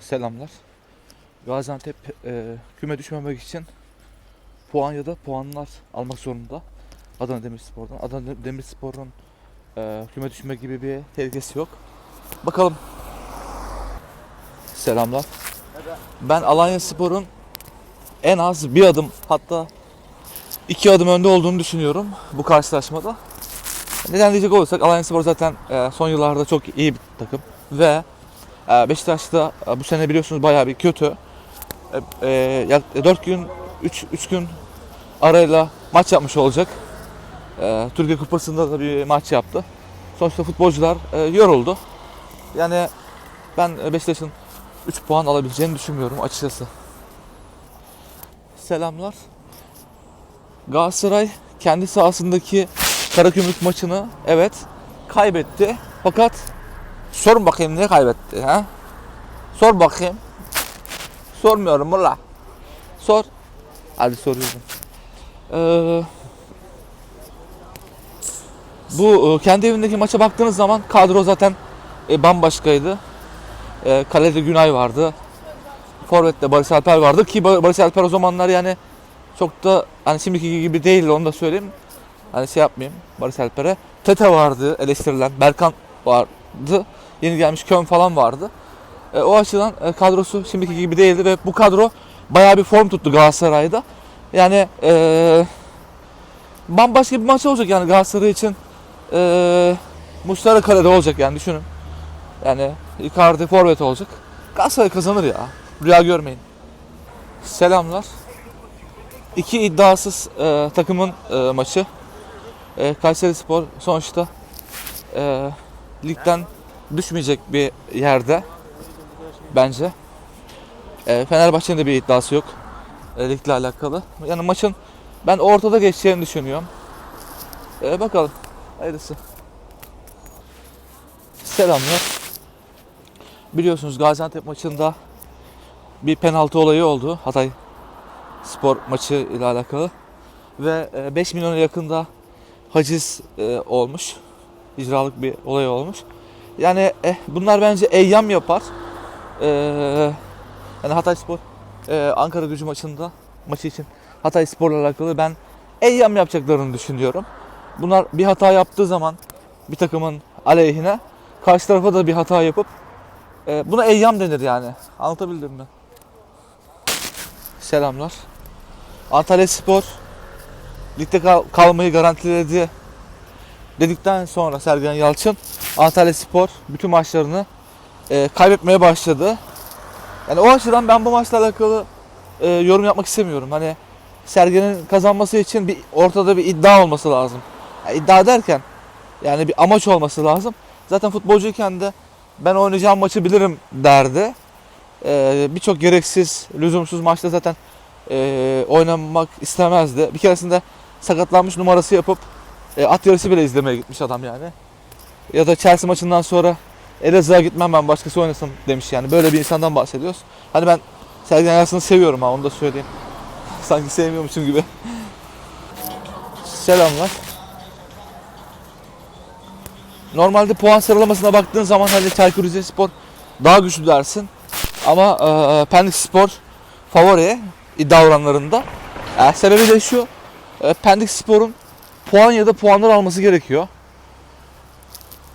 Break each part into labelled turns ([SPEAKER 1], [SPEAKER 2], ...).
[SPEAKER 1] selamlar. Gaziantep e, küme düşmemek için puan ya da puanlar almak zorunda. Adana Demirspor'dan. Adana Demirspor'un e, küme düşme gibi bir tehlikesi yok. Bakalım. Selamlar. Ben Alanya Spor'un en az bir adım hatta iki adım önde olduğunu düşünüyorum bu karşılaşmada. Neden diyecek olursak Alanya Spor zaten e, son yıllarda çok iyi bir takım ve Beşiktaş'ta e, bu sene biliyorsunuz bayağı bir kötü. E, e, 4 gün 3 3 gün arayla maç yapmış olacak. E, Türkiye Kupası'nda da bir maç yaptı. Sonuçta futbolcular e, yoruldu. Yani ben e, Beşiktaş'ın 3 puan alabileceğini düşünmüyorum açıkçası. Selamlar. Galatasaray kendi sahasındaki Karagümrük maçını evet kaybetti. Fakat sorun bakayım niye kaybetti ha? Sor bakayım. Sormuyorum valla. Sor. Hadi soruyorum. Ee, bu e, kendi evindeki maça baktığınız zaman kadro zaten e, bambaşkaydı. E, kalede Günay vardı. Forvet'te Barış Alper vardı ki Bar- Barış Alper o zamanlar yani çok da hani şimdiki gibi değil onu da söyleyeyim. Hani şey yapmayayım Barış Alper'e. Tete vardı eleştirilen. Berkan vardı. Yeni gelmiş Kön falan vardı. E, o açıdan e, kadrosu şimdiki gibi değildi ve bu kadro bayağı bir form tuttu Galatasaray'da. Yani e, bambaşka bir maç olacak yani Galatasaray için. E, Muslera kalede olacak yani düşünün. Yani Icardi forvet olacak. Galatasaray kazanır ya. Rüya görmeyin. Selamlar. İki iddiasız e, takımın e, maçı. E, Kayseri Spor sonuçta e, ligden düşmeyecek bir yerde bence. E, Fenerbahçe'nin de bir iddiası yok e, ligle alakalı. Yani maçın ben ortada geçeceğini düşünüyorum. E, bakalım. Hayırlısı. Selamlar. Biliyorsunuz Gaziantep maçında bir penaltı olayı oldu. Hatay spor maçı ile alakalı. Ve e, 5 milyona yakında haciz e, olmuş. İcralık bir olay olmuş. Yani eh, bunlar bence eyyam yapar. Ee, yani Hatay Spor e, Ankara gücü maçında maçı için Hatay Spor'la alakalı ben eyyam yapacaklarını düşünüyorum. Bunlar bir hata yaptığı zaman bir takımın aleyhine karşı tarafa da bir hata yapıp e, buna eyyam denir yani. Anlatabildim mi? Selamlar. Antalya Spor ligde kal- kalmayı garantiledi dedikten sonra Sergen Yalçın Antalya Spor bütün maçlarını e, kaybetmeye başladı. Yani o açıdan ben bu maçla alakalı e, yorum yapmak istemiyorum. Hani Sergen'in kazanması için bir ortada bir iddia olması lazım. Yani iddia derken yani bir amaç olması lazım. Zaten futbolcuyken de ben oynayacağım maçı bilirim derdi. E, Birçok gereksiz, lüzumsuz maçta zaten e, oynamak istemezdi. Bir keresinde sakatlanmış numarası yapıp e, at yarışı bile izlemeye gitmiş adam yani. Ya da Chelsea maçından sonra Elazığ'a gitmem ben başkası oynasın demiş yani. Böyle bir insandan bahsediyoruz. Hani ben Sergen Yalçın'ı seviyorum ha onu da söyleyeyim. Sanki sevmiyormuşum gibi. Selamlar. Normalde puan sıralamasına baktığın zaman hani Çaykur Rizespor daha güçlü dersin. Ama e, Pendik Spor favori iddia oranlarında. E, sebebi de şu. E, Pendik Spor'un puan ya da puanlar alması gerekiyor.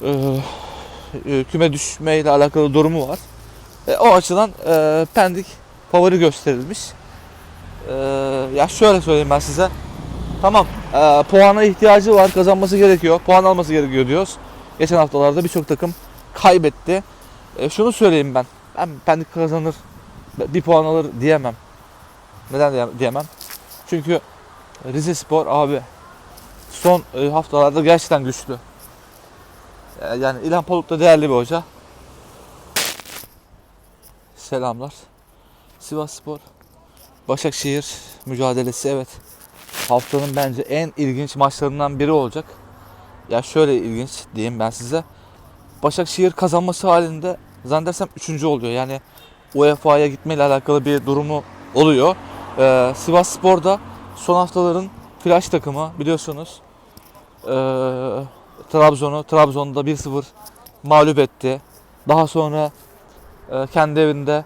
[SPEAKER 1] E, e, küme düşmeyle alakalı durumu var. E, o açıdan e, Pendik favori gösterilmiş. E, ya şöyle söyleyeyim ben size. Tamam e, puana ihtiyacı var kazanması gerekiyor. Puan alması gerekiyor diyoruz. Geçen haftalarda birçok takım kaybetti. E, şunu söyleyeyim ben. Ben Pendik kazanır bir puan alır diyemem. Neden diye- diyemem? Çünkü Rize Spor abi son e, haftalarda gerçekten güçlü. E, Yani İlhan Palut da değerli bir hoca. Selamlar. Sivas Spor. Başakşehir mücadelesi evet. Haftanın bence en ilginç maçlarından biri olacak. Ya şöyle ilginç diyeyim ben size. Başakşehir kazanması halinde zannedersem 3. oluyor. Yani UEFA'ya gitmeyle alakalı bir durumu oluyor. Ee, Sivas Spor da son haftaların flash takımı biliyorsunuz. Ee, Trabzon'u Trabzon'da 1-0 mağlup etti. Daha sonra e, kendi evinde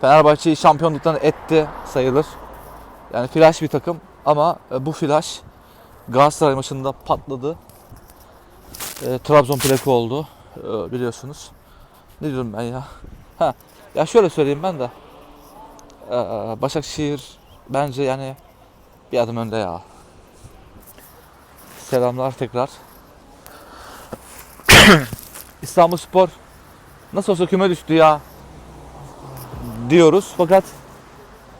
[SPEAKER 1] Fenerbahçe'yi şampiyonluktan etti sayılır. Yani flash bir takım ama e, bu flash Galatasaray maçında patladı. E, Trabzon plakı oldu e, biliyorsunuz. Ne diyorum ben ya? Ha, ya şöyle söyleyeyim ben de. E, Başakşehir bence yani bir adım önde ya. Selamlar tekrar. İstanbul Spor nasıl olsa küme düştü ya diyoruz fakat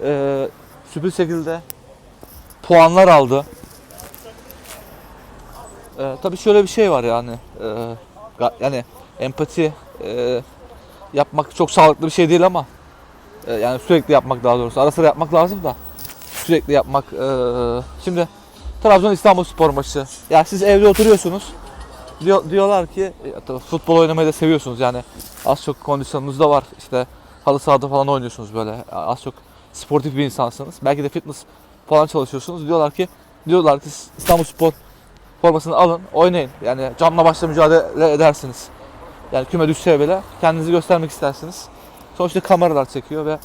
[SPEAKER 1] e, sürpriz şekilde puanlar aldı. E, tabii şöyle bir şey var yani e, yani empati e, yapmak çok sağlıklı bir şey değil ama e, yani sürekli yapmak daha doğrusu ara sıra yapmak lazım da sürekli yapmak e, şimdi Trabzon İstanbul Spor maçı. Ya siz evde oturuyorsunuz. Diyor, diyorlar ki e, futbol oynamayı da seviyorsunuz. Yani az çok kondisyonunuz da var. İşte halı sahada falan oynuyorsunuz böyle. Az çok sportif bir insansınız. Belki de fitness falan çalışıyorsunuz. Diyorlar ki diyorlar ki İstanbul Spor formasını alın oynayın. Yani canla başla mücadele edersiniz. Yani küme düşse bile kendinizi göstermek istersiniz. Sonuçta kameralar çekiyor ve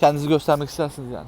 [SPEAKER 1] kendinizi göstermek istersiniz yani